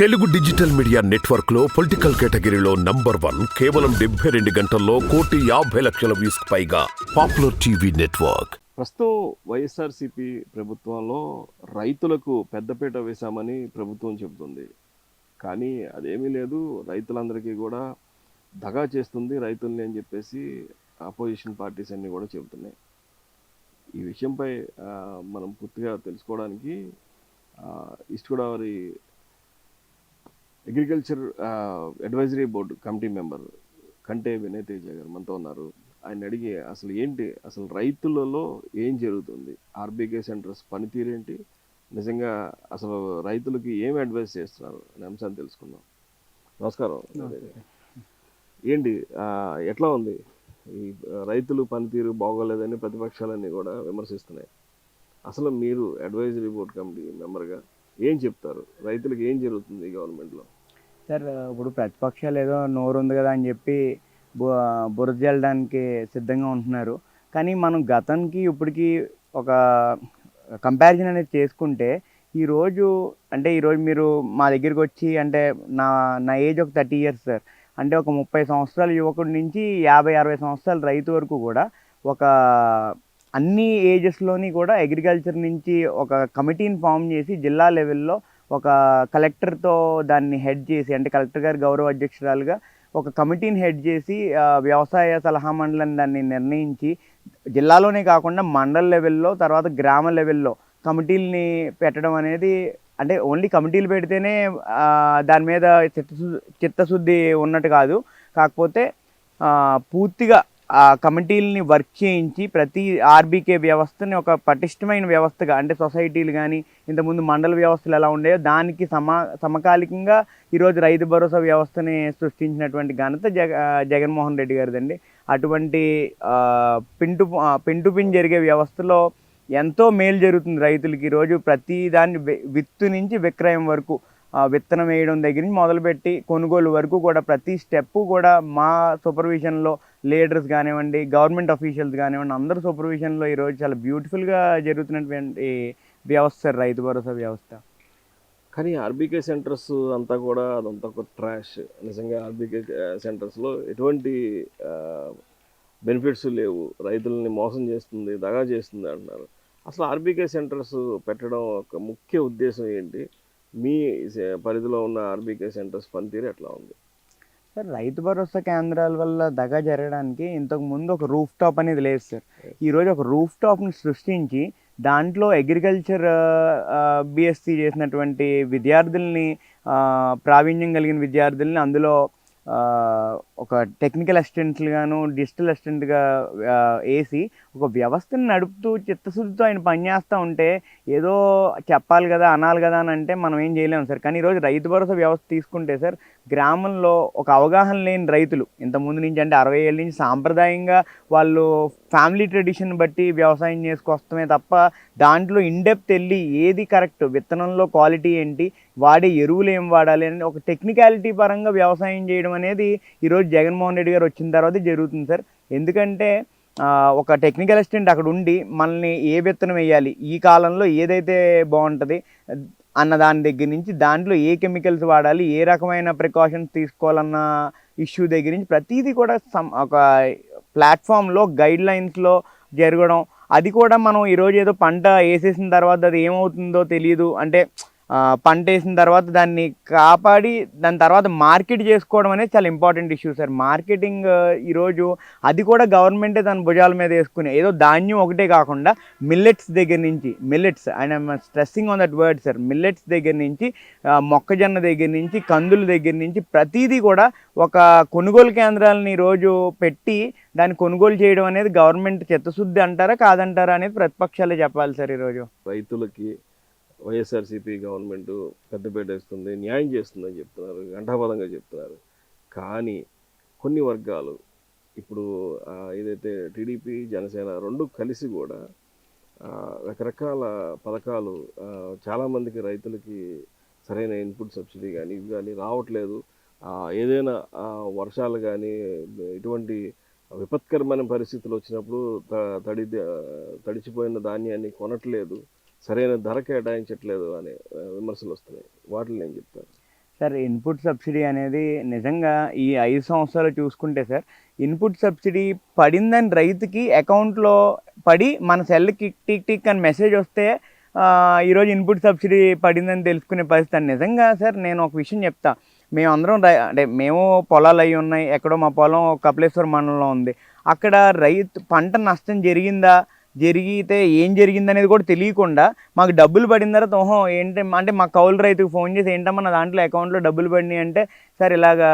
Telugu digital media నెట్వర్క్లో political కేటగిరీలో number one కేవలం డెబ్బై రెండు గంటల్లో కోటి యాభై లక్షల వ్యూస్ పైగా పాపులర్ టీవీ నెట్వర్క్. ప్రస్తుతం వైఎస్ఆర్సీపీ ప్రభుత్వంలో రైతులకు పెద్దపీట వేశామని ప్రభుత్వం చెబుతుంది. కానీ అదేమీ లేదు రైతులందరికీ కూడా దగా చేస్తుంది రైతుల్ని అని చెప్పేసి అపోజిషన్ పార్టీస్ అన్నీ కూడా చెబుతున్నాయి. ఈ విషయంపై మనం పూర్తిగా తెలుసుకోవడానికి east Godavari agriculture advisory board committee member కంటే వినయ్ తేజ గారు మనతో ఉన్నారు. ఆయన అడిగి అసలు ఏంటి అసలు రైతులలో ఏం జరుగుతుంది? ఆర్బీకే సెంటర్స్ పనితీరు ఏంటి? నిజంగా అసలు రైతులకి ఏం అడ్వైస్ చేస్తున్నారు అనే అంశాన్ని తెలుసుకుందాం. నమస్కారం. ఏంటి ఎట్లా ఉంది? ఈ రైతులు పనితీరు బాగోలేదని ప్రతిపక్షాలన్నీ కూడా విమర్శిస్తున్నాయి. అసలు మీరు అడ్వైజరీ బోర్డు కమిటీ మెంబర్గా ఏం చెప్తారు? రైతులకు ఏం జరుగుతుంది గవర్నమెంట్లో? సార్ ఇప్పుడు ప్రతిపక్షాలు ఏదో నోరు ఉంది కదా అని చెప్పి బు- బురద జల్లడానికి సిద్ధంగా ఉంటున్నారు. కానీ మనం గతానికి ఇప్పటికి ఒక కంపారిజన్ అనేది చేసుకుంటే ఈరోజు అంటే ఈరోజు మీరు మా దగ్గరికి వచ్చి అంటే నా నా ఏజ్ ఒక థర్టీ ఇయర్స్ సార్ అంటే ఒక ముప్పై సంవత్సరాల యువకుడి నుంచి యాభై అరవై సంవత్సరాల రైతు వరకు కూడా ఒక అన్ని ఏజెస్లోని కూడా అగ్రికల్చర్ నుంచి ఒక కమిటీని ఫామ్ చేసి జిల్లా లెవెల్లో ఒక కలెక్టర్తో దాన్ని హెడ్ చేసి అంటే కలెక్టర్ గారి గౌరవ అధ్యక్షురాలుగా ఒక కమిటీని హెడ్ చేసి వ్యవసాయ సలహా మండలం దాన్ని నిర్ణయించి జిల్లాలోనే కాకుండా మండల లెవెల్లో తర్వాత గ్రామ లెవెల్లో కమిటీలని పెట్టడం అనేది అంటే ఓన్లీ కమిటీలు పెడితేనే దాని మీద చిత్తశుద్ధి చిత్తశుద్ధి ఉన్నట్టు కాదు. కాకపోతే పూర్తిగా ఆ కమిటీలని వర్క్ చేయించి ప్రతి ఆర్బీకే వ్యవస్థని ఒక పటిష్టమైన వ్యవస్థగా అంటే సొసైటీలు కానీ ఇంతకుముందు మండల వ్యవస్థలు ఎలా ఉండేవో దానికి సమా సమకాలికంగా ఈరోజు రైతు భరోసా వ్యవస్థని సృష్టించినటువంటి ఘనత జగ జగన్మోహన్ రెడ్డి గారిదండి. అటువంటి పింటు పింటు పిన్ జరిగే వ్యవస్థలో ఎంతో మేలు జరుగుతుంది రైతులకి. ఈరోజు ప్రతి దాన్ని విత్తు నుంచి విక్రయం వరకు విత్తనం వేయడం దగ్గర నుంచి మొదలుపెట్టి కొనుగోలు వరకు కూడా ప్రతి స్టెప్ కూడా మా సూపర్విజన్లో లీడర్స్ కానివ్వండి గవర్నమెంట్ అఫీషియల్స్ కానివ్వండి అందరు సూపర్విజన్లో ఈరోజు చాలా బ్యూటిఫుల్గా జరుగుతున్నటువంటి వ్యవస్థ సార్ రైతు భరోసా వ్యవస్థ. కానీ ఆర్బీకే సెంటర్స్ అంతా కూడా అదంతా ఒక ట్రాష్. నిజంగా ఆర్బీకే సెంటర్స్లో ఎటువంటి బెనిఫిట్స్ లేవు. రైతులని మోసం చేస్తుంది దగా చేస్తుంది అంటున్నారు. అసలు ఆర్బీకే సెంటర్స్ పెట్టడం ఒక ముఖ్య ఉద్దేశం ఏంటి? మీ పరిధిలో ఉన్న ఆర్బీకే సెంటర్స్ పనితీరు ఎట్లా ఉంది? సార్ రైతు భరోసా కేంద్రాల వల్ల దగా జరగడానికి ఇంతకు ముందు ఒక రూఫ్ టాప్ అనేది లేదు సార్. ఈరోజు ఒక రూఫ్ టాప్ని సృష్టించి దాంట్లో అగ్రికల్చర్ బీఎస్సీ చేసినటువంటి విద్యార్థుల్ని ప్రావీణ్యం కలిగిన విద్యార్థుల్ని అందులో ఒక టెక్నికల్ అసిస్టెంట్లుగాను డిజిటల్ అసిస్టెంట్గా వేసి ఒక వ్యవస్థను నడుపుతూ చిత్తశుద్ధితో ఆయన పనిచేస్తూ ఉంటే ఏదో చెప్పాలి కదా అనాలి కదా అని అంటే మనం ఏం చేయలేము సార్. కానీ ఈరోజు రైతు భరోసా వ్యవస్థ తీసుకుంటే సార్ గ్రామంలో ఒక అవగాహన లేని రైతులు ఇంతకుముందు నుంచి అంటే అరవై ఏళ్ళ నుంచి సాంప్రదాయంగా వాళ్ళు ఫ్యామిలీ ట్రెడిషన్ బట్టి వ్యవసాయం చేసుకొస్తామే తప్ప దాంట్లో ఇన్డెప్త్ వెళ్ళి ఏది కరెక్ట్ విత్తనంలో క్వాలిటీ ఏంటి వాడే ఎరువులు ఏం వాడాలి అని ఒక టెక్నికాలిటీ పరంగా వ్యవసాయం చేయడం అనేది ఈరోజు జగన్మోహన్ రెడ్డి గారు వచ్చిన తర్వాత జరుగుతుంది సార్. ఎందుకంటే ఒక టెక్నికల్ అసిస్టెంట్ అక్కడ ఉండి మనల్ని ఏ విత్తనం వేయాలి ఈ కాలంలో ఏదైతే బాగుంటుంది అన్న దాని దగ్గర నుంచి దాంట్లో ఏ కెమికల్స్ వాడాలి ఏ రకమైన ప్రికాషన్స్ తీసుకోవాలన్న ఇష్యూ దగ్గర నుంచి ప్రతిదీ కూడా సమ్ ఒక ప్లాట్ఫామ్లో గైడ్ లైన్స్లో జరగడం అది కూడా మనం ఈరోజు ఏదో పంట వేసేసిన తర్వాత అది ఏమవుతుందో తెలియదు. అంటే పంట వేసిన తర్వాత దాన్ని కాపాడి దాని తర్వాత మార్కెట్ చేసుకోవడం అనేది చాలా ఇంపార్టెంట్ ఇష్యూ సార్. మార్కెటింగ్ ఈరోజు అది కూడా గవర్నమెంటే తన భుజాల మీద వేసుకుని ఏదో ధాన్యం ఒకటే కాకుండా మిల్లెట్స్ దగ్గర నుంచి millets and stressing on that word sir millets దగ్గర నుంచి మొక్కజొన్న దగ్గర నుంచి కందుల దగ్గర నుంచి ప్రతిదీ కూడా ఒక కొనుగోలు కేంద్రాలని ఈరోజు పెట్టి దాన్ని కొనుగోలు చేయడం అనేది గవర్నమెంట్ చిత్తశుద్ధి అంటారా కాదంటారా అనేది ప్రతిపక్షాలే చెప్పాలి సార్ ఈరోజు. రైతులకి వైఎస్ఆర్సీపీ గవర్నమెంట్ పెద్దపేట వేస్తుంది న్యాయం చేస్తుందని చెప్తున్నారు ఘంటాపదంగా చెప్తున్నారు. కానీ కొన్ని వర్గాలు ఇప్పుడు ఏదైతే టీడీపీ జనసేన రెండు కలిసి కూడా రకరకాల పథకాలు చాలామందికి రైతులకి సరైన ఇన్పుట్ సబ్సిడీ కానీ ఇవి కానీ రావట్లేదు. ఏదైనా వర్షాలు కానీ ఇటువంటి విపత్కరమైన పరిస్థితులు వచ్చినప్పుడు త- తడి తడిచిపోయిన ధాన్యాన్ని కొనట్లేదు. సరైన ధర కేటాయించట్లేదు అనే విమర్శలు వస్తున్నాయి. వాటిని నేను చెప్తాను. సార్ ఇన్పుట్ సబ్సిడీ అనేది నిజంగా ఈ ఐదు సంవత్సరాలు చూసుకుంటే సార్ ఇన్పుట్ సబ్సిడీ పడిందని రైతుకి అకౌంట్లో పడి మన సెల్కి టిక్ టిక్ అని మెసేజ్ వస్తే ఈరోజు ఇన్పుట్ సబ్సిడీ పడిందని తెలుసుకునే పరిస్థితి అని నిజంగా సార్ నేను ఒక విషయం చెప్తా. మేమందరం రై అంటే మేము పొలాలు అయి ఉన్నాయి ఎక్కడో మా పొలం కపిలేశ్వర మండలంలో ఉంది. అక్కడ రైతు పంట నష్టం జరిగిందా? జరిగితే ఏం జరిగిందనేది కూడా తెలియకుండా మాకు డబ్బులు పడిన తర్వాత ఓహో ఏంటి అంటే మా కౌలు రైతుకు ఫోన్ చేసి ఏంటమ్మా నా దాంట్లో అకౌంట్లో డబ్బులు పడినాయి అంటే సార్ ఇలాగా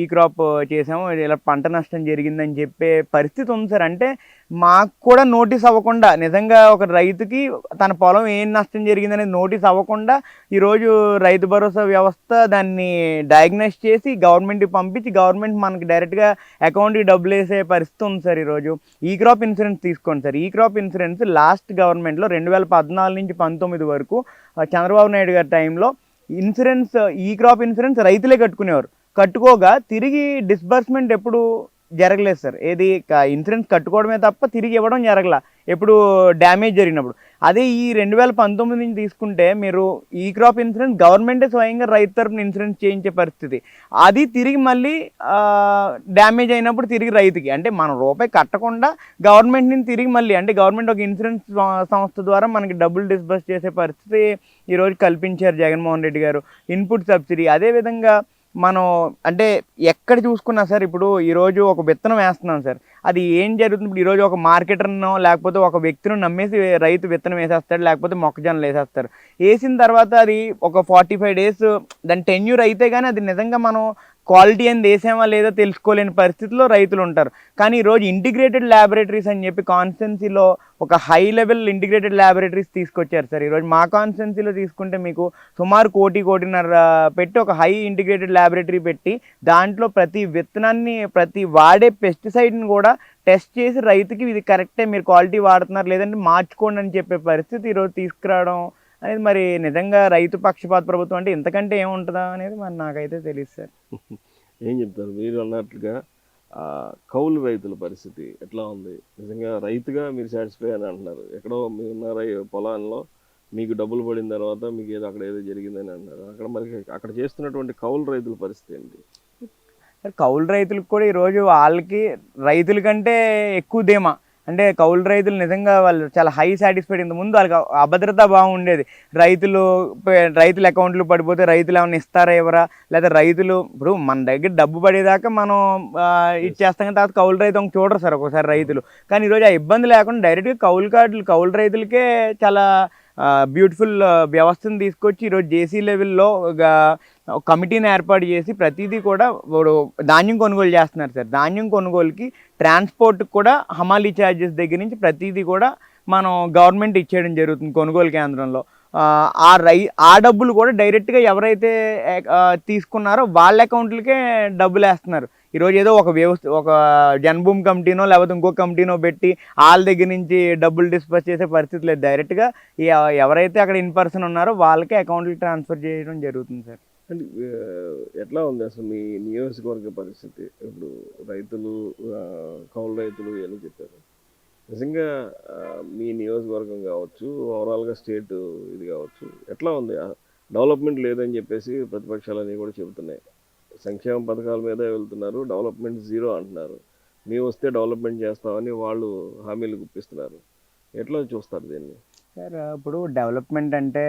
ఈ క్రాప్ చేసాము ఇలా పంట నష్టం జరిగిందని చెప్పే పరిస్థితి ఉంది సార్. అంటే మాకు కూడా నోటీస్ అవ్వకుండా నిజంగా ఒక రైతుకి తన పొలం ఏం నష్టం జరిగిందనేది నోటీస్ అవ్వకుండా ఈరోజు రైతు భరోసా వ్యవస్థ దాన్ని డయాగ్నైజ్ చేసి గవర్నమెంట్కి పంపించి గవర్నమెంట్ మనకి డైరెక్ట్గా అకౌంట్కి డబ్బులు వేసే పరిస్థితి ఉంది సార్ ఈరోజు. ఈ క్రాప్ ఇన్సూరెన్స్ తీసుకోండి సార్. ఈ క్రాప్ ఇన్సూరెన్స్ లాస్ట్ గవర్నమెంట్లో రెండు వేల పద్నాలుగు నుంచి పంతొమ్మిది వరకు చంద్రబాబు నాయుడు గారి టైంలో ఇన్సూరెన్స్ ఈ క్రాప్ ఇన్సూరెన్స్ రైతులే కట్టుకునేవారు. కట్టుకోగా తిరిగి డిస్బర్స్మెంట్ ఎప్పుడు జరగలేదు సార్. ఏది ఇన్సూరెన్స్ కట్టుకోవడమే తప్ప తిరిగి ఇవ్వడం జరగల. ఎప్పుడు డ్యామేజ్ జరిగినప్పుడు. అదే ఈ రెండు వేల పంతొమ్మిది నుంచి తీసుకుంటే మీరు ఈ క్రాప్ ఇన్సూరెన్స్ గవర్నమెంటే స్వయంగా రైతు తరపున ఇన్సూరెన్స్ చేయించే పరిస్థితి. అది తిరిగి మళ్ళీ డ్యామేజ్ అయినప్పుడు తిరిగి రైతుకి. అంటే మనం రూపాయి కట్టకుండా గవర్నమెంట్ నుంచి తిరిగి మళ్ళీ అంటే గవర్నమెంట్ ఒక ఇన్సూరెన్స్ సంస్థ ద్వారా మనకి డబ్బులు డిస్బర్స్ చేసే పరిస్థితి ఈరోజు కల్పించారు జగన్మోహన్ రెడ్డి గారు. Input subsidy. అదేవిధంగా మనం అంటే ఎక్కడ చూసుకున్నా సార్ ఇప్పుడు ఈరోజు ఒక విత్తనం వేస్తున్నాం సార్. అది ఏం జరుగుతుంది? ఇప్పుడు ఈరోజు ఒక మార్కెటర్నో లేకపోతే ఒక వ్యక్తిని నమ్మేసి రైతు విత్తనం వేసేస్తాడు లేకపోతే మొక్కజొన్నలు వేసేస్తారు. వేసిన తర్వాత అది ఒక ఫార్టీ ఫైవ్ డేస్ దాని టెన్యూర్ అయితే కానీ అది నిజంగా మనం క్వాలిటీ అని వేసామా లేదా తెలుసుకోలేని పరిస్థితిలో రైతులు ఉంటారు. కానీ ఈరోజు ఇంటిగ్రేటెడ్ ల్యాబొరేటరీస్ అని చెప్పి కాన్స్టెన్సీలో ఒక హై లెవెల్ ఇంటిగ్రేటెడ్ ల్యాబొరేటరీస్ తీసుకొచ్చారు సార్. ఈరోజు మా కాన్స్టెన్సీలో తీసుకుంటే మీకు సుమారు కోటి కోటిన్నర పెట్టి ఒక హై ఇంటిగ్రేటెడ్ ల్యాబొరేటరీ పెట్టి దాంట్లో ప్రతి విత్తనాన్ని ప్రతి వాడే పెస్టిసైడ్ని కూడా టెస్ట్ చేసి రైతుకి ఇది కరెక్టే మీరు క్వాలిటీ వాడుతున్నారు లేదంటే మార్చుకోండి అని చెప్పే పరిస్థితి ఈరోజు తీసుకురావడం అనేది మరి నిజంగా రైతు పక్షపాత ప్రభుత్వం అంటే ఇంతకంటే ఏముంటుందా అనేది మరి నాకైతే తెలియదు సార్. ఏం చెప్తారు? మీరు అన్నట్లుగా కౌలు రైతుల పరిస్థితి ఎట్లా ఉంది? నిజంగా రైతుగా మీరు సాటిస్ఫై అని అంటున్నారు. ఎక్కడో మీ ఉన్న రై పొలాల్లో మీకు డబ్బులు పడిన తర్వాత మీకు ఏదో అక్కడ ఏదో జరిగిందని అంటున్నారు. అక్కడ మరి అక్కడ చేస్తున్నటువంటి కౌలు రైతుల పరిస్థితి ఏంటి? కౌలు రైతులకు కూడా ఈరోజు వాళ్ళకి రైతుల కంటే ఎక్కువ ధీమా. అంటే కౌలు రైతులు నిజంగా వాళ్ళు చాలా హై సాటిస్ఫైడ్ ఇంత ముందు వాళ్ళకి అభద్రత బాగుండేది. రైతులు రైతుల అకౌంట్లు పడిపోతే రైతులు ఏమైనా ఇస్తారా ఇవ్వరా? లేదా రైతులు ఇప్పుడు మన దగ్గర డబ్బు పడేదాకా మనం ఇచ్చేస్తాం కానీ తర్వాత కౌలు రైతు ఇంక చూడరు సార్ ఒకసారి రైతులు. కానీ ఈరోజు ఆ ఇబ్బంది లేకుండా డైరెక్ట్గా కౌలు కార్డులు కౌలు రైతులకే చాలా బ్యూటిఫుల్ వ్యవస్థను తీసుకొచ్చి ఈరోజు జేసీ లెవెల్లో కమిటీని ఏర్పాటు చేసి ప్రతిదీ కూడా ధాన్యం కొనుగోలు చేస్తున్నారు సార్. ధాన్యం కొనుగోలుకి ట్రాన్స్పోర్ట్ కూడా హమాలీ ఛార్జెస్ దగ్గర నుంచి ప్రతిదీ కూడా మనం గవర్నమెంట్ ఇచ్చేయడం జరుగుతుంది కొనుగోలు కేంద్రంలో. ఆ, రై ఆ డబ్బులు కూడా డైరెక్ట్గా ఎవరైతే తీసుకున్నారో వాళ్ళ అకౌంట్లకే డబ్బులు వేస్తున్నారు ఈరోజు ఏదో ఒక వ్యవస్థ ఒక జన్భూమ్ కమిటీనో లేకపోతే ఇంకో కమిటీనో పెట్టి వాళ్ళ దగ్గర నుంచి డబ్బులు డిస్పర్స్ చేసే పరిస్థితి లేదు. డైరెక్ట్గా ఎవరైతే అక్కడ ఇన్ పర్సన్ ఉన్నారో వాళ్ళకే అకౌంట్లు ట్రాన్స్ఫర్ చేయడం జరుగుతుంది సార్. ఎట్లా ఉంది అసలు మీ నియోజకవర్గ పరిస్థితి? ఇప్పుడు రైతులు కౌలు రైతులు ఇవన్నీ చెప్పారు. నిజంగా మీ నియోజకవర్గం కావచ్చు ఓవరాల్గా స్టేట్ ఇది కావచ్చు ఎట్లా ఉంది? డెవలప్మెంట్ లేదని చెప్పేసి ప్రతిపక్షాలన్నీ కూడా చెబుతున్నాయి. సంక్షేమ పథకాల మీదే వెళ్తున్నారు. డెవలప్మెంట్ జీరో అంటున్నారు. మేము వస్తే డెవలప్మెంట్ చేస్తామని వాళ్ళు హామీలు గుప్పిస్తున్నారు. ఎట్లా చూస్తారు దీన్ని? సార్ ఇప్పుడు డెవలప్మెంట్ అంటే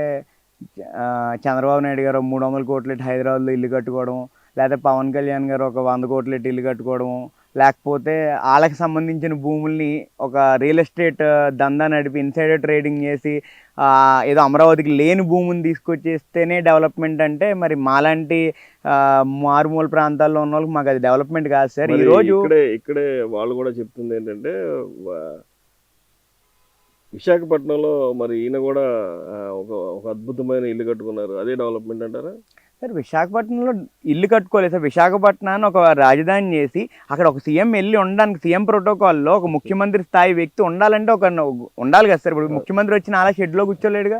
చంద్రబాబు నాయుడు గారు మూడు వందల కోట్లు హైదరాబాద్లో ఇల్లు కట్టుకోవడం లేకపోతే పవన్ కళ్యాణ్ గారు ఒక వంద కోట్లు ఇల్లు కట్టుకోవడం లేకపోతే వాళ్ళకి సంబంధించిన భూముల్ని ఒక రియల్ ఎస్టేట్ దందా నడిపి ఇన్సైడర్ ట్రేడింగ్ చేసి ఏదో అమరావతికి లేని భూమిని తీసుకొచ్చేస్తేనే డెవలప్మెంట్ అంటే మరి మాలాంటి మారుమూల ప్రాంతాల్లో ఉన్న వాళ్ళకి మాకు అది డెవలప్మెంట్ కాదు సార్. ఈరోజు ఇక్కడే ఇక్కడే వాళ్ళు కూడా చెప్తుంది ఏంటంటే విశాఖపట్నంలో మరి ఈయన కూడా ఒక ఒక అద్భుతమైన ఇల్లు కట్టుకున్నారు. అదే డెవలప్మెంట్ అంటారా? సార్ విశాఖపట్నంలో ఇల్లు కట్టుకోలేదు సార్. విశాఖపట్నాన్ని ఒక రాజధాని చేసి అక్కడ ఒక సీఎం వెళ్ళి ఉండడానికి సీఎం ప్రోటోకాల్లో ఒక ముఖ్యమంత్రి స్థాయి వ్యక్తి ఉండాలంటే ఒక ఉండాలి కదా సార్. ఇప్పుడు ముఖ్యమంత్రి వచ్చిన అలా షెడ్లో కూర్చోలేడుగా.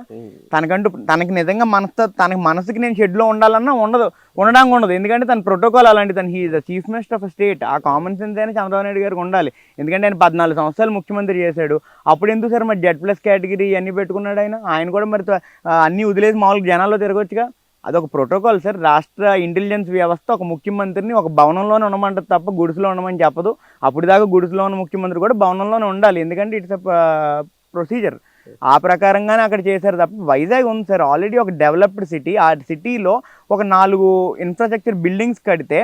తనకంటూ తనకి నిజంగా మనసు తనకి మనసుకి నేను షెడ్లో ఉండాలన్నా ఉండదు ఉండడానికి ఉండదు. ఎందుకంటే తన ప్రోటోకాల్ అలాంటి తన he the chief minister of state. ఆ కామన్ సెన్స్ అయినా చంద్రబాబు నాయుడు గారికి ఉండాలి. ఎందుకంటే ఆయన పద్నాలుగు సంవత్సరాలు ముఖ్యమంత్రి చేశాడు. అప్పుడు ఎందుకు సార్ మరి జెడ్ ప్లస్ కేటగిరీ అన్నీ పెట్టుకున్నాడు ఆయన? ఆయన కూడా మరి అన్నీ అన్ని వదిలేసి మామూలుగా జనాల్లో తిరగొచ్చుగా. అదొక ప్రోటోకాల్ సార్ రాష్ట్ర ఇంటెలిజెన్స్ వ్యవస్థ ఒక ముఖ్యమంత్రిని ఒక భవనంలోనే ఉండమంటది తప్ప గుడిసెలో ఉండమని చెప్పదు. అప్పుడు దాకా గుడిసెలో ఉన్న ముఖ్యమంత్రి కూడా భవనంలోనే ఉండాలి. ఎందుకంటే ఇట్స్ ప్రొసీజర్ uh, ఆ ప్రకారంగానే అక్కడ చేశారు తప్ప వైజాగ్ ఉంది సార్ ఆల్రెడీ ఒక డెవలప్డ్ సిటీ ఆ సిటీలో ఒక నాలుగు ఇన్ఫ్రాస్ట్రక్చర్ బిల్డింగ్స్ కడితే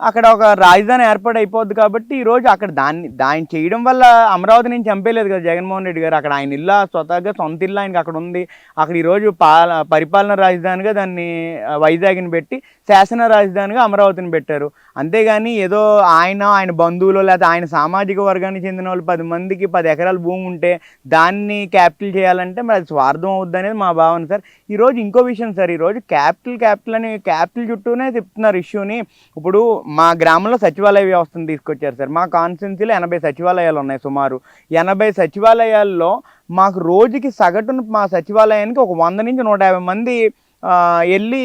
అక్కడ ఒక రాజధాని ఏర్పాటు అయిపోద్ది కాబట్టి ఈరోజు అక్కడ దాన్ని దాన్ని చేయడం వల్ల అమరావతి నేను చంపేయలేదు కదా జగన్మోహన్ రెడ్డి గారు. అక్కడ ఆయన ఇల్లు స్వతహాగా సొంత ఇల్లు ఆయనకి అక్కడ ఉంది. అక్కడ ఈరోజు పాల పరిపాలన రాజధానిగా దాన్ని వైజాగ్ని పెట్టి శాసన రాజధానిగా అమరావతిని పెట్టారు. అంతేగాని ఏదో ఆయన ఆయన బంధువులు లేదా ఆయన సామాజిక వర్గానికి చెందిన వాళ్ళు పది మందికి పది ఎకరాల భూమి ఉంటే దాన్ని క్యాపిటల్ చేయాలంటే మరి అది స్వార్థం అవుద్ది అనేది మా భావన సార్. ఈరోజు ఇంకో విషయం సార్. ఈరోజు క్యాపిటల్ క్యాపిటల్ అని క్యాపిటల్ చుట్టూనే చెప్తున్నారు ఇష్యూని. ఇప్పుడు మా గ్రామంలో సచివాలయ వ్యవస్థను తీసుకొచ్చారు సార్. మా కాన్స్టిట్యున్సీలో ఎనభై సచివాలయాలు ఉన్నాయి సుమారు. ఎనభై సచివాలయాల్లో మాకు రోజుకి సగటున మా సచివాలయానికి ఒక వంద నుంచి నూట యాభై మంది వెళ్ళి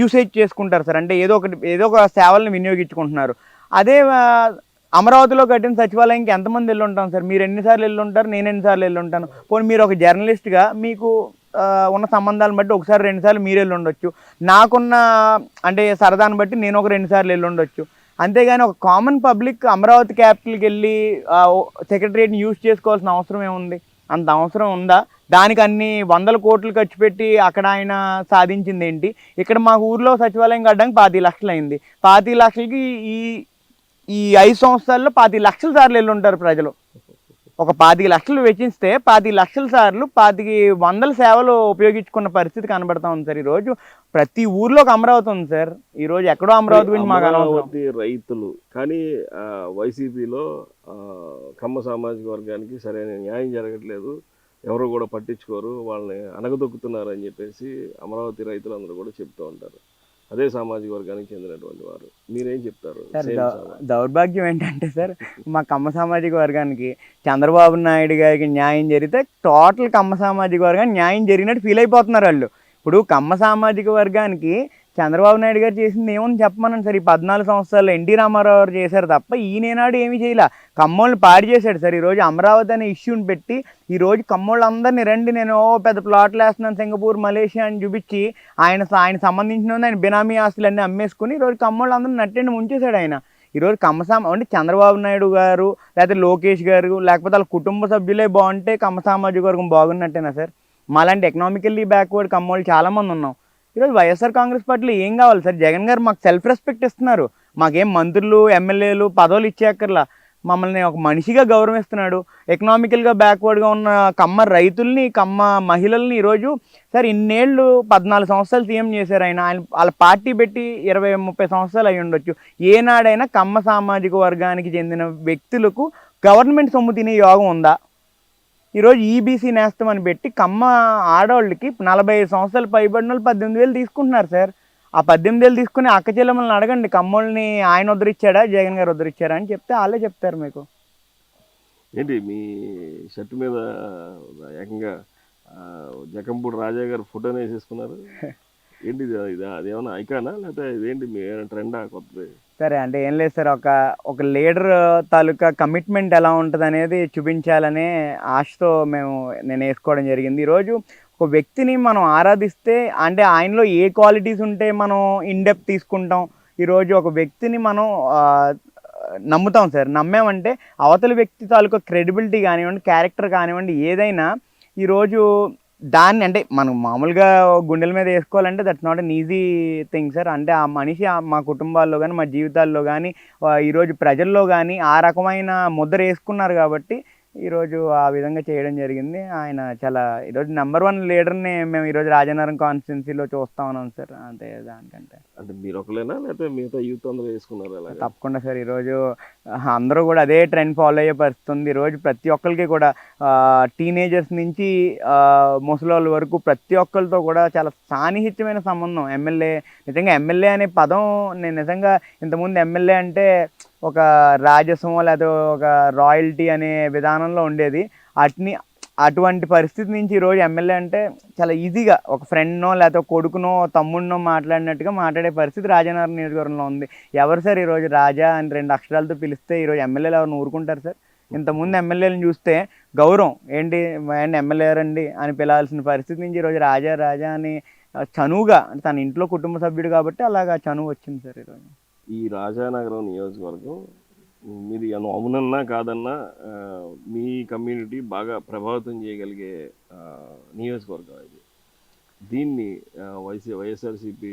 యూసేజ్ చేసుకుంటారు సార్. అంటే ఏదో ఒకటి ఏదో ఒక సేవలను వినియోగించుకుంటున్నారు. అదే అమరావతిలో కట్టిన సచివాలయంకి ఎంతమంది వెళ్ళి ఉంటాం సార్? మీరు ఎన్నిసార్లు వెళ్ళి ఉంటారు? నేను ఎన్నిసార్లు వెళ్ళి ఉంటాను? పోనీ మీరు ఒక జర్నలిస్ట్గా మీకు ఉన్న సంబంధాలను బట్టి ఒకసారి రెండుసార్లు మీరు వెళ్ళి ఉండొచ్చు. నాకున్న అంటే సరదాన్ని బట్టి నేను ఒక రెండుసార్లు వెళ్ళి ఉండొచ్చు. అంతేగాని ఒక కామన్ పబ్లిక్ అమరావతి క్యాపిటల్కి వెళ్ళి సెక్రటరియట్ని యూజ్ చేసుకోవాల్సిన అవసరం ఏముంది? అంత అవసరం ఉందా? దానికి అన్ని వందల కోట్లు ఖర్చు పెట్టి అక్కడ ఆయన సాధించింది ఏంటి? ఇక్కడ మా ఊర్లో సచివాలయం కట్టడానికి పాతి లక్షలు అయింది. పాతి లక్షలకి ఈ ఈ ఐదు సంవత్సరాల్లో పాతి లక్షల సార్లు వెళ్ళి ఉంటారు ప్రజలు. ఒక పాతిక లక్షలు వెచ్చిస్తే పాతి లక్షల సార్లు పాతిక వందల సేవలు ఉపయోగించుకున్న పరిస్థితి కనబడతా ఉంది సార్ ఈరోజు. ప్రతి ఊర్లో ఒక అమరావతి ఉంది సార్. ఈరోజు ఎక్కడో అమరావతి గురించి మాకు అమరావతి రైతులు. కానీ వైసీపీలో ఆ, కమ్మ సామాజిక వర్గానికి సరైన న్యాయం జరగట్లేదు. ఎవరు కూడా పట్టించుకోరు. వాళ్ళని అనగదొక్కుతున్నారు అని చెప్పేసి అమరావతి రైతులందరూ కూడా చెప్తూ ఉంటారు. అదే సామాజిక వర్గానికి చెందినటువంటి వారు. మీరేం చెప్తారు? సార్. దౌర్భాగ్యం ఏంటంటే సార్ మా కమ్మ సామాజిక వర్గానికి చంద్రబాబు నాయుడు గారికి న్యాయం జరిగితే టోటల్ కమ్మ సామాజిక వర్గానికి న్యాయం జరిగినట్టు ఫీల్ అయిపోతున్నారు వాళ్ళు. ఇప్పుడు కమ్మ సామాజిక వర్గానికి చంద్రబాబు నాయుడు గారు చేసింది ఏమని చెప్పమనండి సార్. ఈ పద్నాలుగు సంవత్సరాలు ఎన్టీ రామారావు గారు చేశారు తప్ప ఈయనేనాడు ఏమీ చేయలే. కమ్మోళ్ళు పాడి చేశాడు సార్. ఈరోజు అమరావతి అనే ఇష్యూని పెట్టి ఈరోజు కమ్మోళ్ళందరినీ రండి నేను ఓ పెద్ద ప్లాట్లు వేస్తున్నాను సింగపూర్ మలేషియా అని చూపించి ఆయన ఆయన సంబంధించిన ఆయన బినామీ ఆస్తులన్నీ అమ్మేసుకుని ఈరోజు కమ్మోళ్ళందరినీ నట్టండి ముంచేశాడు ఆయన. ఈరోజు కమ్మసామ అంటే చంద్రబాబు నాయుడు గారు లేకపోతే లోకేష్ గారు లేకపోతే వాళ్ళ కుటుంబ సభ్యులే బాగుంటే కమ్మ సామాజిక వర్గం బాగున్నట్టేనా సార్? మాలాంటి ఎకనామికల్లీ బ్యాక్వర్డ్ కమ్మోళ్ళు చాలామంది ఉన్నాం. ఈరోజు వైఎస్ఆర్ కాంగ్రెస్ పార్టీలో ఏం కావాలి? సార్ జగన్ గారు మాకు సెల్ఫ్ రెస్పెక్ట్ ఇస్తున్నారు. మాకేం మంత్రులు ఎమ్మెల్యేలు పదవులు ఇచ్చేక్కర్లా మమ్మల్ని ఒక మనిషిగా గౌరవిస్తున్నాడు. ఎకనామికల్గా బ్యాక్వర్డ్గా ఉన్న కమ్మ రైతుల్ని కమ్మ మహిళల్ని ఈరోజు సార్ ఇన్నేళ్ళు పద్నాలుగు సంవత్సరాలు సీఎం చేశారు ఆయన. ఆయన వాళ్ళ పార్టీ పెట్టి ఇరవై ముప్పై సంవత్సరాలు అయి ఉండొచ్చు. ఏనాడైనా కమ్మ సామాజిక వర్గానికి చెందిన వ్యక్తులకు గవర్నమెంట్ సొమ్ము తినే యోగం ఉందా? ఈరోజు ఈబీసీ నేస్తం అని పెట్టి కమ్మ ఆడవాళ్ళకి నలభై ఐదు సంవత్సరాలు పైబడిన వాళ్ళు పద్దెనిమిది వేలు తీసుకుంటున్నారు సార్. ఆ పద్దెనిమిది వేలు తీసుకుని అక్క చెల్లెమ్మల్ని అడగండి కమ్మోళ్ళని ఆయన ఉద్ధరించాడా జగన్ గారు ఉద్ధరించారా అని చెప్తే వాళ్ళే చెప్తారు మీకు. ఏంటి మీ షర్ట్ మీద ఏకంగా ఆ, జకంపూడి రాజా గారు ఫోటోనే వేసేసుకున్నారు? ఏంటి ఇది? ఇదా అదేమన్నా ఐకానా లేకపోతే ఇదేంటి మీ ట్రెండా కొత్తది? సరే అంటే ఏం లేదు సార్ ఒక ఒక లీడర్ తాలూకా కమిట్మెంట్ ఎలా ఉంటుంది అనేది చూపించాలనే ఆశతో మేము నేను వేసుకోవడం జరిగింది. ఈరోజు ఒక వ్యక్తిని మనం ఆరాధిస్తే అంటే ఆయనలో ఏ క్వాలిటీస్ ఉంటే మనం ఇన్డెప్త్ తీసుకుంటాం. ఈరోజు ఒక వ్యక్తిని మనం నమ్ముతాం సార్. నమ్మామంటే అవతల వ్యక్తి తాలూకా క్రెడిబిలిటీ కానివ్వండి క్యారెక్టర్ కానివ్వండి ఏదైనా ఈరోజు దాన్ని అంటే మనం మామూలుగా గుండెల మీద వేసుకోవాలంటే that's not an easy thing sir అంటే ఆ మనిషి మా కుటుంబాల్లో కానీ మా జీవితాల్లో కానీ ఈరోజు ప్రజల్లో కానీ ఆ రకమైన ముద్ర వేసుకున్నారు కాబట్టి ఈరోజు ఆ విధంగా చేయడం జరిగింది. ఆయన చాలా ఈరోజు నెంబర్ వన్ లీడర్ని మేము ఈరోజు రాజనగరం కాన్స్టిట్యున్సీలో చూస్తా ఉన్నాం సార్. అంతే దానికంటే. అంటే మీరు ఒకలేనా లేకపోతే మిగతా యూత్ అందరూ వేసుకున్నారు తప్పకుండా సార్. ఈరోజు అందరూ కూడా అదే ట్రెండ్ ఫాలో అయ్యే పరిస్థితి ఉంది. ఈరోజు ప్రతి ఒక్కరికి కూడా టీనేజర్స్ నుంచి ఆ, ముసలోళ్ళ వరకు ప్రతి ఒక్కరితో కూడా చాలా సాన్నిహిత్యమైన సంబంధం. ఎమ్మెల్యే నిజంగా ఎమ్మెల్యే అనే పదం నేను నిజంగా ఇంతకుముందు ఎమ్మెల్యే అంటే ఒక రాజసమో లేదా ఒక రాయల్టీ అనే విధానంలో ఉండేది. అట్ని అటువంటి పరిస్థితి నుంచి ఈరోజు ఎమ్మెల్యే అంటే చాలా ఈజీగా ఒక ఫ్రెండ్నో లేకపోతే కొడుకునో తమ్ముడినో మాట్లాడినట్టుగా మాట్లాడే పరిస్థితి రాజానగరం నియోజకవర్గంలో ఉంది. ఎవరు సార్ ఈరోజు రాజా అని రెండు అక్షరాలతో పిలిస్తే ఈరోజు ఎమ్మెల్యేలు ఎవరు ఊరుకుంటారు సార్? ఇంతకుముందు ఎమ్మెల్యేలను చూస్తే గౌరవం ఏంటి ఏంటి ఎమ్మెల్యే రండి అని పిలవాల్సిన పరిస్థితి నుంచి ఈరోజు రాజా రాజా అని చనువుగా అంటే తన ఇంట్లో కుటుంబ సభ్యుడు కాబట్టి అలాగా చనువు వచ్చింది సార్ ఈరోజు ఈ రాజానగరం నియోజకవర్గం మీరు ఏమన్నా అవునన్నా కాదన్నా మీ కమ్యూనిటీ బాగా ప్రభావితం చేయగలిగే నియోజకవర్గం ఇది. దీన్ని వైసీ వైఎస్ఆర్సీపీ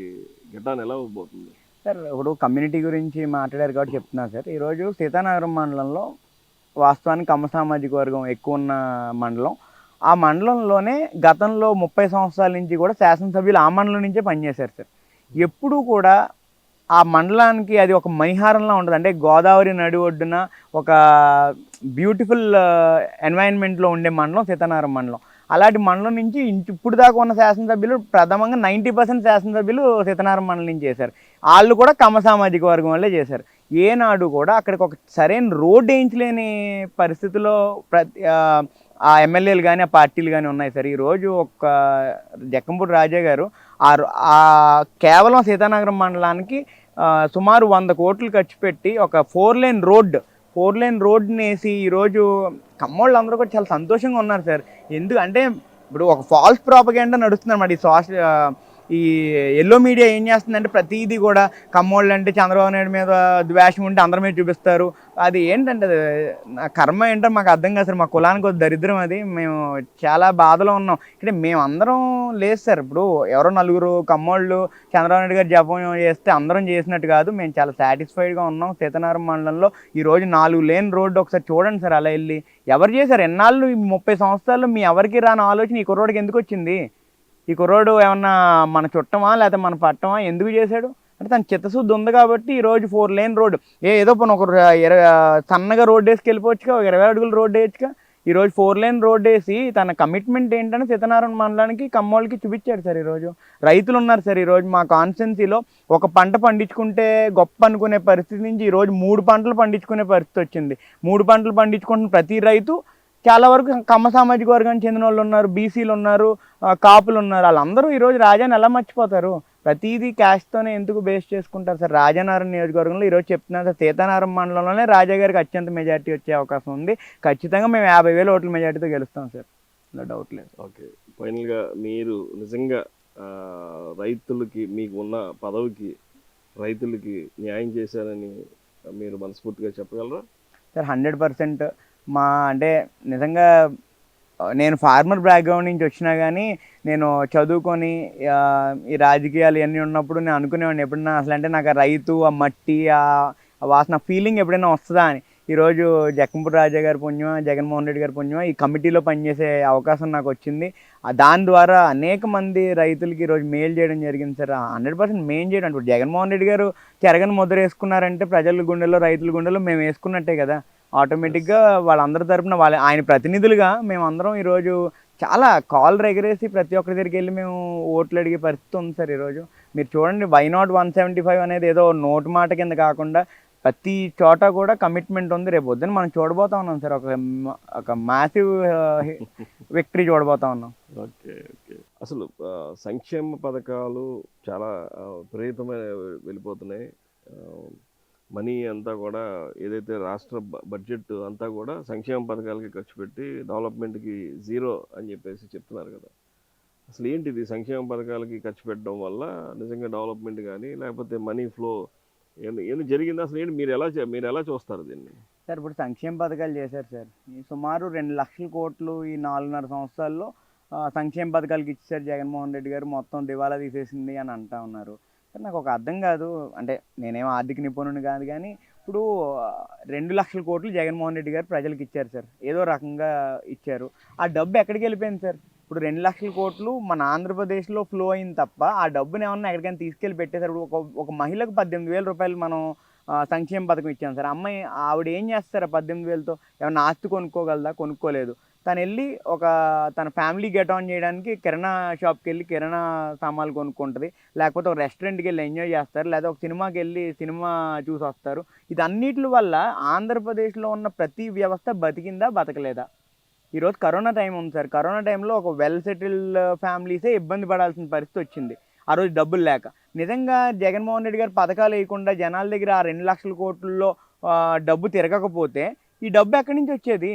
గిటాన్ ఎలా పోతుంది? సార్ ఇప్పుడు కమ్యూనిటీ గురించి మాట్లాడారు కాబట్టి చెప్తున్నా సార్. ఈరోజు సీతానగరం మండలంలో వాస్తవానికి కమ్మ సామాజిక వర్గం ఎక్కువ ఉన్న మండలం. ఆ మండలంలోనే గతంలో ముప్పై సంవత్సరాల నుంచి కూడా శాసనసభ్యులు ఆ మండలం నుంచే పనిచేశారు సార్. ఎప్పుడూ కూడా ఆ మండలానికి అది ఒక మణిహారంలా ఉంటుంది అంటే గోదావరి నడి ఒడ్డున ఒక బ్యూటిఫుల్ ఎన్వైరన్మెంట్లో ఉండే మండలం సీతానగరం మండలం. అలాంటి మండలం నుంచి ఇప్పుడు దాకా ఉన్న శాసనసభ్యులు ప్రథమంగా నైంటీ పర్సెంట్ శాసనసభ్యులు సీతనారం మండలం నుంచి చేశారు. వాళ్ళు కూడా కమ సామాజిక వర్గం వల్లే చేశారు. ఏనాడు కూడా అక్కడికి ఒక సరైన రోడ్ వేయించలేని పరిస్థితిలో ప్రతి ఆ, ఎమ్మెల్యేలు కానీ ఆ పార్టీలు కానీ ఉన్నాయి సార్. ఈరోజు ఒక జక్కంపూడి రాజా గారు ఆ రో- కేవలం సీతానగరం మండలానికి సుమారు వంద కోట్లు ఖర్చు పెట్టి ఒక four lane road four lane రోడ్ని వేసి ఈరోజు కమ్మోళ్ళు అందరూ కూడా చాలా సంతోషంగా ఉన్నారు సార్. ఎందుకంటే ఇప్పుడు ఒక ఫాల్స్ ప్రాపగేండా నడుస్తుంది అనమాట ఈ సోషల్ ఈ ఎల్లో మీడియా ఏం చేస్తుందంటే ప్రతిదీ కూడా కమ్మోళ్ళు అంటే చంద్రబాబు నాయుడు మీద ద్వేషం ఉంటే అందరి మీద చూపిస్తారు. అది ఏంటంటే అది కర్మ ఏంటో మాకు అర్థం కాదు సార్. మా కులానికి ఒక దరిద్రం అది. మేము చాలా బాధలో ఉన్నాం. అంటే మేమందరం లేదు సార్. ఇప్పుడు ఎవరో నలుగురు కమ్మోళ్ళు చంద్రబాబు నాయుడు గారు జపం చేస్తే అందరం చేసినట్టు కాదు. మేము చాలా సాటిస్ఫైడ్గా ఉన్నాం. సీతనారం మండలంలో ఈ రోజు నాలుగు లేన్ రోడ్డు ఒకసారి చూడండి సార్. అలా వెళ్ళి ఎవరు చేశారు? ఎన్నాళ్ళు ఈ ముప్పై సంవత్సరాల్లో మీ ఎవరికి రాని ఆలోచన ఈ కుర్రోడికి ఎందుకు వచ్చింది? ఈ కుర్రోడు ఏమన్నా మన చుట్టమా లేకపోతే మన పట్టమా? ఎందుకు చేశాడు? అంటే తన చిత్తశుద్ధి ఉంది కాబట్టి ఈరోజు ఫోర్ లేన్ రోడ్ ఏ ఏదో పని ఒక ఇరవై సన్నగా రోడ్ వేసుకు వెళ్ళిపోవచ్చుగా ఒక ఇరవై అడుగులు రోడ్ వేయచ్చుగా. ఈరోజు ఫోర్ లేన్ రోడ్ వేసి తన కమిట్మెంట్ ఏంటని సీతనారాయణ మండలానికి కమ్మోళ్ళకి చూపించాడు సార్ ఈరోజు రైతులు ఉన్నారు సార్ ఈరోజు మా కాన్స్టెన్సీలో ఒక పంట పండించుకుంటే గొప్ప అనుకునే పరిస్థితి నుంచి ఈరోజు మూడు పంటలు పండించుకునే పరిస్థితి వచ్చింది. మూడు పంటలు పండించుకుంటున్న ప్రతి రైతు చాలా వరకు కమ్మ సామాజిక వర్గానికి చెందిన వాళ్ళు ఉన్నారు బీసీలు ఉన్నారు కాపులు ఉన్నారు. వాళ్ళందరూ ఈరోజు రాజాని ఎలా మర్చిపోతారు? ప్రతిదీ క్యాష్తోనే ఎందుకు బేస్ చేసుకుంటారు సార్? రాజానగరం నియోజకవర్గంలో ఈరోజు చెప్తున్నారు సార్ సీతానగరం మండలంలోనే రాజా గారికి అత్యంత మెజార్టీ వచ్చే అవకాశం ఉంది. ఖచ్చితంగా మేము యాభై వేల ఓట్ల మెజార్టీతో గెలుస్తాం సార్. ఇలా డౌట్ లేదు. ఓకే ఫైనల్గా మీరు నిజంగా రైతులకి మీకు ఉన్న పదవికి రైతులకి న్యాయం చేశారని మీరు మనస్ఫూర్తిగా చెప్పగలరా? సార్ హండ్రెడ్ పర్సెంట్ మా అంటే నిజంగా నేను ఫార్మర్ బ్యాక్గ్రౌండ్ నుంచి వచ్చినా కానీ నేను చదువుకొని ఈ రాజకీయాలు ఇవన్నీ ఉన్నప్పుడు నేను అనుకునేవాడిని ఎప్పుడన్నా అసలు అంటే నాకు ఆ రైతు ఆ మట్టి ఆ వాసన ఫీలింగ్ ఎప్పుడైనా వస్తుందా అని. ఈరోజు జక్కంపూడి రాజా గారి పుణ్యమా జగన్మోహన్ రెడ్డి గారి పుణ్యమా ఈ కమిటీలో పనిచేసే అవకాశం నాకు వచ్చింది. దాని ద్వారా అనేక మంది రైతులకి ఈరోజు మేలు చేయడం జరిగింది సార్. హండ్రెడ్ పర్సెంట్ మేలు చేయడం. ఇప్పుడు జగన్మోహన్ రెడ్డి గారు చెరగని ముద్ర వేసుకున్నారంటే ప్రజల గుండెలో రైతుల గుండెలో మేము వేసుకున్నట్టే కదా. ఆటోమేటిక్గా వాళ్ళందరి తరపున వాళ్ళ ఆయన ప్రతినిధులుగా మేమందరం ఈరోజు చాలా కాల్ ఎగరేసి ప్రతి ఒక్కరి దగ్గరికి వెళ్ళి మేము ఓట్లు అడిగే పరిస్థితి ఉంది సార్ ఈరోజు. మీరు చూడండి why not one seventy five అనేది ఏదో నోటు మాట కింద కాకుండా ప్రతి చోట కూడా కమిట్మెంట్ ఉంది. రేపు పొద్దున్న మనం చూడబోతా ఉన్నాం సార్. ఒక ఒక మాసివ్ విక్టరీ uh, చూడబోతా ఉన్నాం. Okay okay. అసలు సంక్షేమ పథకాలు చాలా ప్రేరితమైన వెళ్ళిపోతున్నాయి. మనీ అంతా కూడా ఏదైతే రాష్ట్ర బ- బడ్జెట్ అంతా కూడా సంక్షేమ పథకాలకి ఖర్చు పెట్టి డెవలప్మెంట్కి జీరో అని చెప్పేసి చెప్తున్నారు కదా. అసలు ఏంటిది సంక్షేమ పథకాలకి ఖర్చు పెట్టడం వల్ల నిజంగా డెవలప్మెంట్ కానీ లేకపోతే మనీ ఫ్లో ఏమి ఏమి జరిగింది? అసలు ఏంటి మీరు ఎలా మీరు ఎలా చూస్తారు దీన్ని? సార్ ఇప్పుడు సంక్షేమ పథకాలు చేశారు సార్. ఈ సుమారు రెండు లక్షల కోట్లు ఈ నాలుగున్నర సంవత్సరాల్లో సంక్షేమ పథకాలకి ఇచ్చారు జగన్మోహన్ రెడ్డి గారు. మొత్తం దివాలా తీసేసింది అని అంటా ఉన్నారు. సార్ నాకు ఒక అర్థం కాదు. అంటే నేనేం ఆర్థిక నిపుణుని కాదు కానీ ఇప్పుడు రెండు లక్షల కోట్లు జగన్మోహన్ రెడ్డి గారు ప్రజలకు ఇచ్చారు సార్. ఏదో రకంగా ఇచ్చారు. ఆ డబ్బు ఎక్కడికి వెళ్ళిపోయింది సార్? ఇప్పుడు రెండు లక్షల కోట్లు మన ఆంధ్రప్రదేశ్లో ఫ్లో అయింది తప్ప ఆ డబ్బుని ఏమన్నా ఎక్కడికైనా తీసుకెళ్ళి పెట్టేసారు ఒక ఒక మహిళకు పద్దెనిమిది వేల రూపాయలు మనం సంక్షేమ పథకం ఇచ్చాం సార్. అమ్మాయి ఆవిడ ఏం చేస్తారు ఆ పద్దెనిమిది వేలతో? ఏమన్నా ఆస్తి కొనుక్కోగలదా? కొనుక్కోలేదు. తను వెళ్ళి ఒక తన ఫ్యామిలీ గెట్ ఆన్ చేయడానికి కిరాణా షాప్కి వెళ్ళి కిరాణా సామాన్లు కొనుక్కుంటుంది. లేకపోతే ఒక రెస్టారెంట్కి వెళ్ళి ఎంజాయ్ చేస్తారు. లేదా ఒక సినిమాకి వెళ్ళి సినిమా చూసి వస్తారు. ఇదన్నిటి వల్ల ఆంధ్రప్రదేశ్లో ఉన్న ప్రతి వ్యవస్థ బతికిందా బతకలేదా? ఈరోజు కరోనా టైం ఉంది సార్. కరోనా టైంలో ఒక వెల్ సెటిల్డ్ ఫ్యామిలీసే ఇబ్బంది పడాల్సిన పరిస్థితి వచ్చింది. ఆ రోజు డబ్బులు లేక. నిజంగా జగన్మోహన్ రెడ్డి గారు పథకాలు వేయకుండా జనాల దగ్గర ఆ రెండు లక్షల కోట్లలో డబ్బు తిరగకపోతే ఈ డబ్బు ఎక్కడి నుంచి వచ్చేది?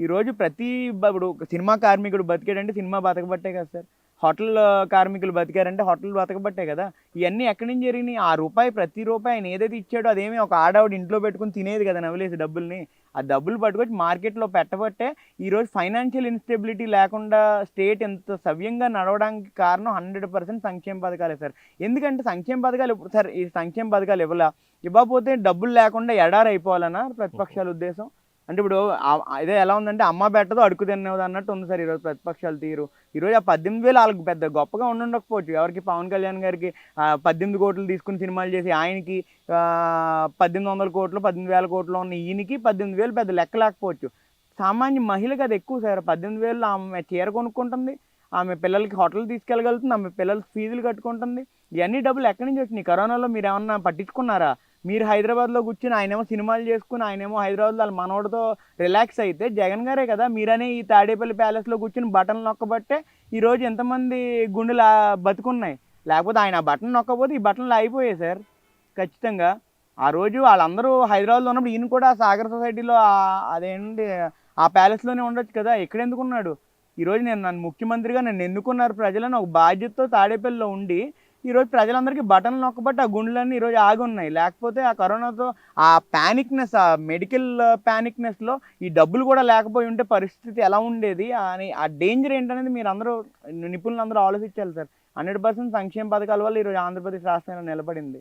ఈరోజు ప్రతి బ- ఇప్పుడు సినిమా కార్మికుడు బతికాడంటే సినిమా బతకబట్టే కదా సార్. హోటల్ కార్మికులు బతికారంటే హోటల్ బతకబట్టే కదా. ఇవన్నీ ఎక్కడి నుంచి జరిగినాయి? ఆ రూపాయి ప్రతి రూపాయి ఆయన ఏదైతే ఇచ్చాడో అదేమి ఒక ఆడావిడ ఇంట్లో పెట్టుకుని తినేది కదా నవ్వులేసి డబ్బుల్ని. ఆ డబ్బులు పట్టుకొచ్చి మార్కెట్లో పెట్టబట్టే ఈరోజు ఫైనాన్షియల్ ఇన్స్టెబిలిటీ లేకుండా స్టేట్ ఎంత సవ్యంగా నడవడానికి కారణం హండ్రెడ్ పర్సెంట్ సంక్షేమ పథకాలే సార్. ఎందుకంటే సంక్షేమ పథకాలు ఇప్పుడు సార్ ఈ సంక్షేమ పథకాలు ఇవ్వలా? ఇవ్వకపోతే డబ్బులు లేకుండా ఎడారైపోవాలన్నా ప్రతిపక్షాల ఉద్దేశం? అంటే ఇప్పుడు ఇదే ఎలా ఉందంటే అమ్మ పెట్టదో అడుగు తినేది అన్నట్టు ఉంది సార్ ఈరోజు ప్రతిపక్షాలు తీరు. ఈరోజు ఆ పద్దెనిమిది వేలు వాళ్ళకి పెద్ద గొప్పగా ఉండుండకపోవచ్చు. ఎవరికి పవన్ కళ్యాణ్ గారికి పద్దెనిమిది కోట్లు తీసుకుని సినిమాలు చేసి ఆయనకి పద్దెనిమిది వందల కోట్లు పద్దెనిమిది వేల కోట్లు ఉన్న ఈయనకి పద్దెనిమిది వేలు పెద్ద లెక్క లేకపోవచ్చు. సామాన్య మహిళకి అది ఎక్కువ సార్. పద్దెనిమిది వేలు ఆమె చీర కొనుక్కుంటుంది ఆమె పిల్లలకి హోటల్ తీసుకెళ్ళగలుగుతుంది ఆమె పిల్లలకి ఫీజులు కట్టుకుంటుంది. ఇవన్నీ డబ్బులు ఎక్కడి నుంచి వచ్చినాయి? కరోనాలో మీరు ఏమన్నా పట్టించుకున్నారా? మీరు హైదరాబాద్లో కూర్చుని ఆయనేమో సినిమాలు చేసుకుని ఆయనేమో హైదరాబాద్లో వాళ్ళ మనోడితో రిలాక్స్ అయితే జగన్ గారే కదా మీరనే ఈ తాడేపల్లి ప్యాలెస్లో కూర్చుని బటన్ నొక్కబట్టే ఈరోజు ఎంతమంది గుండెలు బతుకున్నాయి? లేకపోతే ఆయన ఆ బటన్ నొక్కకపోతే ఈ బటన్లు అయిపోయాయి సార్. ఖచ్చితంగా. ఆ రోజు వాళ్ళందరూ హైదరాబాద్లో ఉన్నప్పుడు ఈయన కూడా ఆ సాగర్ సొసైటీలో అదేంటి ఆ ప్యాలెస్లోనే ఉండొచ్చు కదా ఇక్కడ ఎందుకున్నాడు? ఈరోజు నేను నన్ను ముఖ్యమంత్రిగా నన్ను ఎన్నుకున్నారు ప్రజలను ఒక బాధ్యతతో తాడేపల్లిలో ఉండి ఈరోజు ప్రజలందరికీ బటన్లు నొక్కబట్టి ఆ గుండెలన్నీ ఈరోజు ఆగి ఉన్నాయి. లేకపోతే ఆ కరోనాతో ఆ ప్యానిక్నెస్ ఆ మెడికల్ ప్యానిక్నెస్లో ఈ డబ్బులు కూడా లేకపోయి ఉంటే పరిస్థితి ఎలా ఉండేది? అని ఆ డేంజర్ ఏంటనేది మీరు అందరూ నిపుణులు అందరూ ఆలోచించాలి సార్. హండ్రెడ్ పర్సెంట్ సంక్షేమ పథకాల వల్ల ఈరోజు ఆంధ్రప్రదేశ్ రాష్ట్రంలో నిలబడింది.